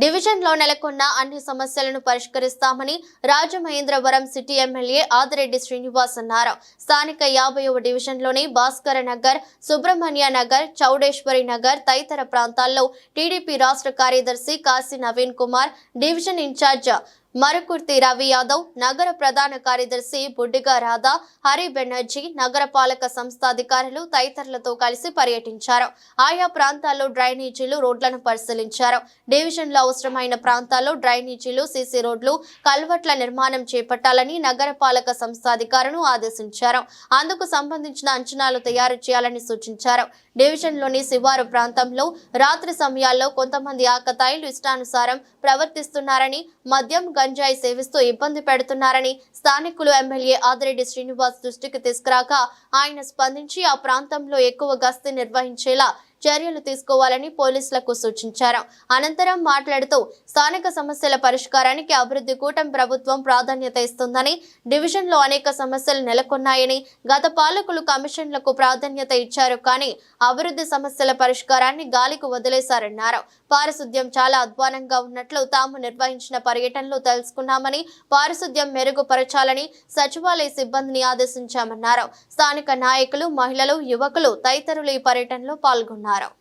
డివిజన్లో నెలకొన్న అన్ని సమస్యలను పరిష్కరిస్తామని రాజమహేంద్రవరం సిటీ ఎమ్మెల్యే ఆదిరెడ్డి శ్రీనివాస్ అన్నారు. స్థానిక యాభైవ డివిజన్లోని భాస్కర నగర్ సుబ్రహ్మణ్య నగర్ చౌడేశ్వరి నగర్ తదితర ప్రాంతాల్లో టీడీపీ రాష్ట్ర కార్యదర్శి Kashi Naveen Kumar division in charge Marukurthi Ravi Yadav నగర ప్రధాన కార్యదర్శి బుడ్డిగా రాధా హరి బెనర్జీ నగరపాలక సంస్థ అధికారులు తదితరులతో కలిసి పర్యటించారు. ఆయా ప్రాంతాల్లో డ్రైనేజీలు రోడ్లను పరిశీలించారు. డివిజన్లో అవసరమైన ప్రాంతాల్లో డ్రైనేజీలు సీసీ రోడ్లు కల్వర్ట్ల నిర్మాణం చేపట్టాలని నగరపాలక సంస్థ అధికారులను ఆదేశించారు. అందుకు సంబంధించిన అంచనాలు తయారు చేయాలని సూచించారు. డివిజన్లోని శివారు ప్రాంతంలో రాత్రి సమయాల్లో కొంతమంది ఆకతాయిలు ఇష్టానుసారం ప్రవర్తిస్తున్నారని మద్యం గంజాయి సేవిస్తూ ఇబ్బంది పెడుతున్నారని స్థానికులు ఎమ్మెల్యే ఆదిరెడ్డి శ్రీనివాస్ దృష్టికి తీసుకురాక ఆయన స్పందించి ఆ ప్రాంతంలో ఎక్కువ గస్తీ నిర్వహించేలా చర్యలు తీసుకోవాలని పోలీసులకు సూచించారు. అనంతరం మాట్లాడుతూ స్థానిక సమస్యల పరిష్కారానికి అభివృద్ధి కూటమి ప్రభుత్వం ప్రాధాన్యత ఇస్తుందని డివిజన్లో అనేక సమస్యలు నెలకొన్నాయని గత పాలకులు కమిషన్లకు ప్రాధాన్యత ఇచ్చారు కానీ అభివృద్ధి సమస్యల పరిష్కారాన్ని గాలికి వదిలేశారన్నారు. పారిశుద్ధ్యం చాలా అధ్వానంగా ఉన్నట్లు తాము నిర్వహించిన పర్యటనలో తెలుసుకున్నామని పారిశుద్ధ్యం మెరుగుపరచాలని సచివాలయ సిబ్బందిని ఆదేశించామన్నారు. స్థానిక నాయకులు మహిళలు యువకులు తదితరులు ఈ పర్యటనలో పాల్గొన్నారు. అన్నారు